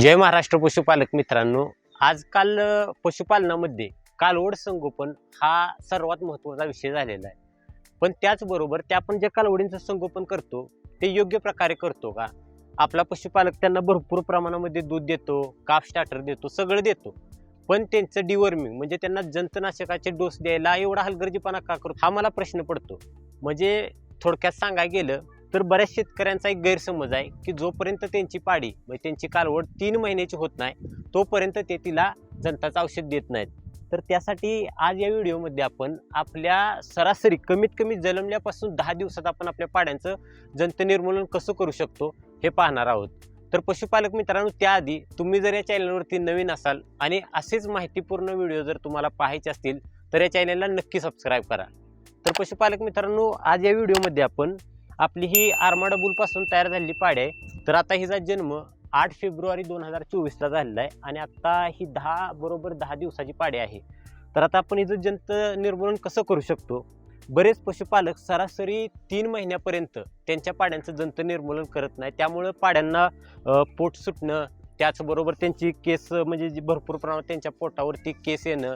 जय महाराष्ट्र पशुपालक मित्रांनो. आजकाल पशुपालनामध्ये कालवड संगोपन हा सर्वात महत्त्वाचा विषय झालेला आहे. पण त्याचबरोबर ते आपण जे कालवडींचं संगोपन करतो ते योग्य प्रकारे करतो का? आपला पशुपालक त्यांना भरपूर प्रमाणामध्ये दूध देतो काफ स्टार्टर देतो सगळं देतो. पण त्यांचं डिवर्मिंग म्हणजे त्यांना जंतनाशकाचे डोस द्यायला एवढा हलगर्जीपणा का करतो? हा मला प्रश्न पडतो. म्हणजे थोडक्यात सांगायला गेलं तर बऱ्याच शेतकऱ्यांचा एक गैरसमज आहे की जोपर्यंत त्यांची पाडी म्हणजे त्यांची कालवड तीन महिन्याची होत नाही तोपर्यंत ते तिला जनताचं औषध देत नाहीत. तर त्यासाठी आज या व्हिडिओमध्ये आपण आपल्या सरासरी कमीत कमी जन्मल्यापासून दहा दिवसात आपण आपल्या पाड्यांचं जंत निर्मूलन कसं करू शकतो हे पाहणार आहोत. तर पशुपालक मित्रांनो त्याआधी तुम्ही जर या चॅनलवरती नवीन असाल आणि असेच माहितीपूर्ण व्हिडिओ जर तुम्हाला पाहायचे असतील तर या चॅनलला नक्की सबस्क्राईब करा. तर पशुपालक मित्रांनो आज या व्हिडिओमध्ये आपण आपली ही आर्माडा बुलपासून तयार झालेली पाडी आहे. तर आता हिचा जन्म आठ फेब्रुवारी दोन हजार चोवीसला झालेला आहे आणि आता ही दहा बरोबर दहा दिवसाची पाडी आहे. तर आता आपण हिचं जंत निर्मूलन कसं करू शकतो? बरेच पशुपालक सरासरी तीन महिन्यापर्यंत त्यांच्या पाड्यांचं जंत निर्मूलन करत नाही. त्यामुळं पाड्यांना पोट सुटणं त्याचबरोबर त्यांची केस म्हणजे जी भरपूर प्रमाणात त्यांच्या पोटावरती केस येणं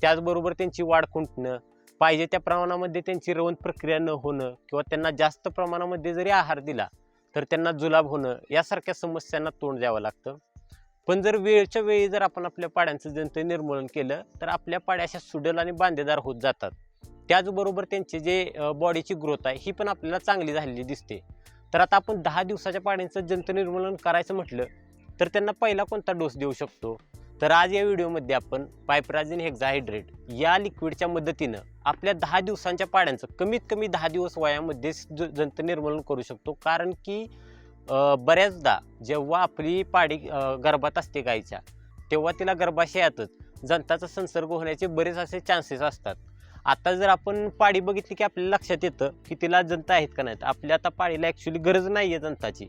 त्याचबरोबर त्यांची वाढ खुंटणं पाहिजे त्या प्रमाणामध्ये त्यांची रवण प्रक्रिया न होणं किंवा त्यांना जास्त प्रमाणामध्ये जरी आहार दिला तर त्यांना जुलाब होणं यासारख्या समस्यांना तोंड द्यावं लागतं. पण जर वेळच्या वेळी जर आपण आपल्या पाड्यांचं जंत निर्मूलन केलं तर आपल्या पाड्या अशा सुडल आणि बांधेदार होत जातात. त्याचबरोबर त्यांचे जे बॉडीची ग्रोथ आहे ही पण आपल्याला चांगली झालेली दिसते. तर आता आपण दहा दिवसाच्या पाड्यांचं जंत निर्मूलन करायचं म्हटलं तर त्यांना पहिला कोणता डोस देऊ शकतो? तर आज या व्हिडिओमध्ये आपण पायप्राझिन हेक्झाहायड्रेट या लिक्विडच्या मदतीनं आपल्या दहा दिवसांच्या पाड्यांचं कमीत कमी दहा दिवस वयामध्ये ज- जंत निर्मूलन करू शकतो. कारण की बऱ्याचदा जेव्हा आपली पाडी गर्भात असते गाईच्या तेव्हा तिला गर्भाशयातच जंताचा संसर्ग होण्याचे बरेच असे चान्सेस असतात. आता जर आपण पाडी बघितली की आपल्याला लक्षात येतं की तिला जंत आहेत का नाहीत? आपल्या आता पाडीला ॲक्च्युली गरज नाही आहे जंताची.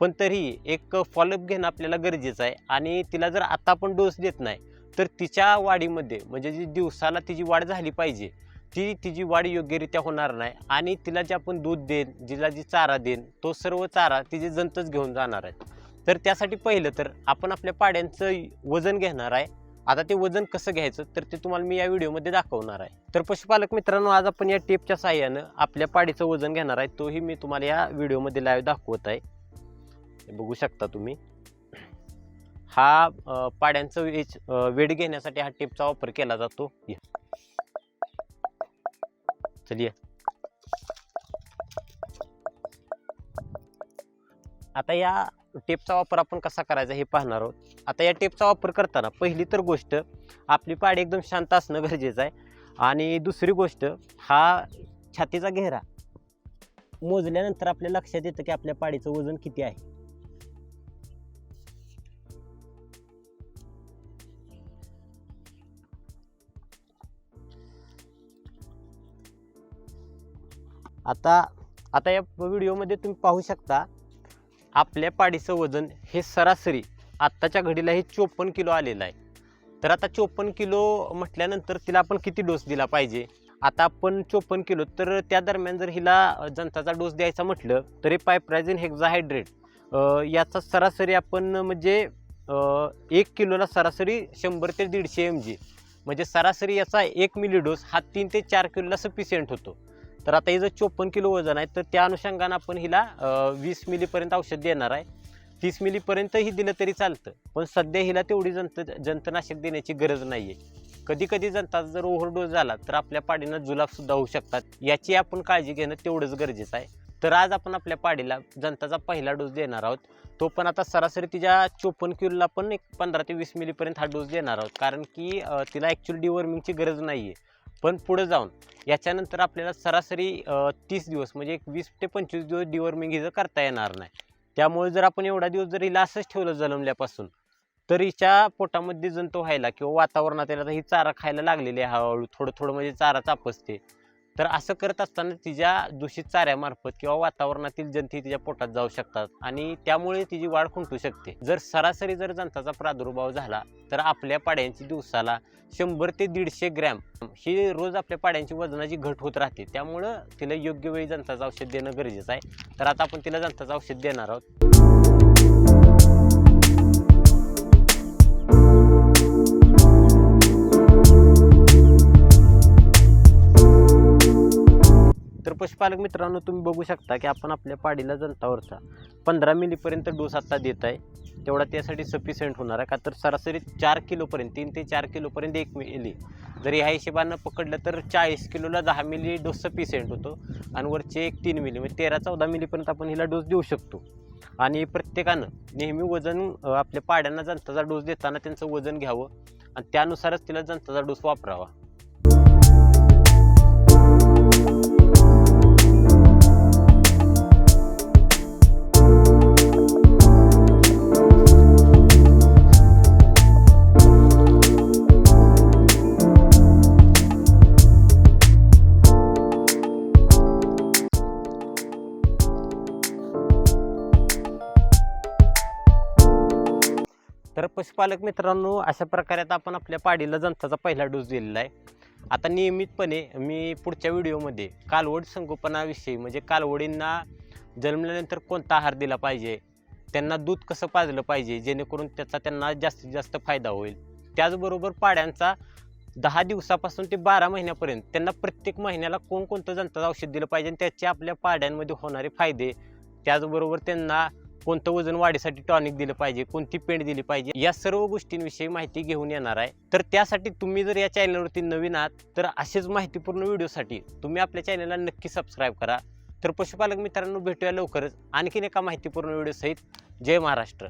पण तरी एक फॉलोअप घेणं आपल्याला गरजेचं आहे. आणि तिला जर आता आपण डोस देत नाही तर तिच्या वाढीमध्ये म्हणजे जी दिवसाला तिची वाढ झाली पाहिजे ती तिची वाढ योग्यरित्या होणार नाही. आणि तिला जे आपण दूध देन जिला जी चारा देन तो सर्व चारा तिचे जंतच घेऊन जाणार आहे तर त्यासाठी पहिलं तर आपण आपल्या पाड्यांचं वजन घेणार आहे. आता ते वजन कसं घ्यायचं तर ते तुम्हाला मी या व्हिडिओमध्ये दाखवणार आहे. तर पशुपालक मित्रांनो आज आपण या टेपच्या साह्यानं आपल्या पाडीचं वजन घेणार आहे तोही मी तुम्हाला या व्हिडिओमध्ये लाईव्ह दाखवत आहे. बघू शकता तुम्ही. हा पाड्यांचं वेज वेट घेण्यासाठी हा टेपचा वापर केला जातो. ये. आता या टेपचा वापर आपण कसा करायचा हे पाहणार आहोत. आता या टेपचा वापर करताना पहिली तर गोष्ट आपली पाडी एकदम शांत असणं गरजेचं आहे. आणि दुसरी गोष्ट हा छातीचा घेरा मोजल्यानंतर आपल्या लक्षात येतं की आपल्या पाडीचं वजन किती आहे. आता आता या व्हिडिओमध्ये तुम्ही पाहू शकता आपल्या पाडीचं वजन हे सरासरी आत्ताच्या घडीला हे चोपन्न किलो आलेलं आहे. तर आता चोपन्न किलो म्हटल्यानंतर तिला आपण किती डोस दिला पाहिजे? आता आपण चोपन्न किलो तर त्या दरम्यान जर हिला जनताचा जंताचा डोस द्यायचा म्हटलं तरी पायप्रायझिन हेक्झाहायड्रेट याचा सरासरी आपण म्हणजे एक किलोला सरासरी शंभर ते दीडशे एम जी म्हणजे सरासरी याचा एक मिली डोस हा तीन ते चार किलोला सफिशियंट होतो. तर आता हिचं चोपन्न किलो वजन आहे तर त्या अनुषंगानं आपण हिला वीस मिलीपर्यंत औषध देणार आहे. तीस मिलीपर्यंतही दिलं तरी चालतं पण सध्या हिला तेवढी जंत जंतनाशक देण्याची गरज नाही आहे कधी कधी जंताचा जर ओव्हरडोस झाला तर आपल्या पाडीनं जुलाबसुद्धा होऊ शकतात. याची आपण काळजी घेणं तेवढंच गरजेचं आहे. तर आज आपण आपल्या पाडीला जंताचा पहिला डोस देणार आहोत. तो पण आता सरासरी तिच्या चोपन्न किलोला पण एक पंधरा ते वीस मिलीपर्यंत हा डोस देणार आहोत. कारण की तिला ॲक्च्युअली डिवॉर्मिंगची गरज नाही आहे पण पुढे जाऊन याच्यानंतर आपल्याला सरासरी तीस दिवस म्हणजे एक वीस ते पंचवीस दिवस डिवॉर्मिंग हिचं करता येणार नाही. त्यामुळे जर आपण एवढा दिवस जर हिला असंच ठेवलं जन्मल्यापासून तर हिच्या पोटामध्ये जंतू व्हायला किंवा वातावरणात यायला ही चारा खायला लागलेली आहे हळूहळू थोडं थोडं म्हणजे चारा चापसते. तर असं करत असताना तिच्या दूषित चाऱ्यामार्फत किंवा वातावरणातील जंती तिच्या पोटात जाऊ शकतात आणि त्यामुळे तिची वाढ खुंटू शकते. जर सरासरी जर जंताचा प्रादुर्भाव झाला तर आपल्या पाड्यांची दिवसाला शंभर ते दीडशे ग्रॅम ही रोज आपल्या पाड्यांची वजनाची घट होत राहते. त्यामुळं तिला योग्य वेळी जंताचं औषध देणं गरजेचं आहे. तर आता आपण तिला जंताचं औषध देणार आहोत. पशुपालक मित्रांनो तुम्ही बघू शकता की आपण आपल्या पाडीला जनतावरचा पंधरा मिलीपर्यंत डोस आता देत आहे तेवढा त्यासाठी सफिशियंट होणार आहे. का तर सरासरी चार किलोपर्यंत तीन ते चार किलोपर्यंत एक मिली. जर ह्या हिशेबानं पकडलं तर चाळीस किलोला दहा मिली डोस सफिशियंट होतो. आणि वरचे एक तीन मिली म्हणजे तेरा चौदा मिलीपर्यंत आपण हिला डोस देऊ शकतो. आणि प्रत्येकानं नेहमी वजन आपल्या पाड्यांना जंताचा डोस देताना त्यांचं वजन घ्यावं. आणि त्यानुसारच तिला जंताचा डोस वापरावा. तर पशुपालक मित्रांनो अशा प्रकारे आता आपण आपल्या पाडीला जंताचा पहिला डोस दिलेला आहे. आता नियमितपणे मी पुढच्या व्हिडिओमध्ये कालवड संगोपनाविषयी म्हणजे कालवडींना जन्मल्यानंतर कोणता आहार दिला पाहिजे त्यांना दूध कसं पाजलं पाहिजे जेणेकरून त्याचा त्यांना जास्तीत जास्त फायदा होईल. त्याचबरोबर पाड्यांचा दहा दिवसापासून ते बारा महिन्यापर्यंत त्यांना प्रत्येक महिन्याला कोणकोणतं जंताचं औषध दिलं पाहिजे आणि त्याचे आपल्या पाड्यांमध्ये होणारे फायदे त्याचबरोबर त्यांना कोणतं वजन वाढीसाठी टॉनिक दिलं पाहिजे कोणती पेंड दिली पाहिजे या सर्व गोष्टींविषयी माहिती घेऊन येणार आहे. तर त्यासाठी तुम्ही जर या चॅनलवरती नवीन आहात तर असेच माहितीपूर्ण व्हिडिओसाठी तुम्ही आपल्या चॅनलला नक्की सबस्क्राईब करा. तर पशुपालक मित्रांनो भेटूया लवकरच आणखीन एका माहितीपूर्ण व्हिडिओसहित जय महाराष्ट्र.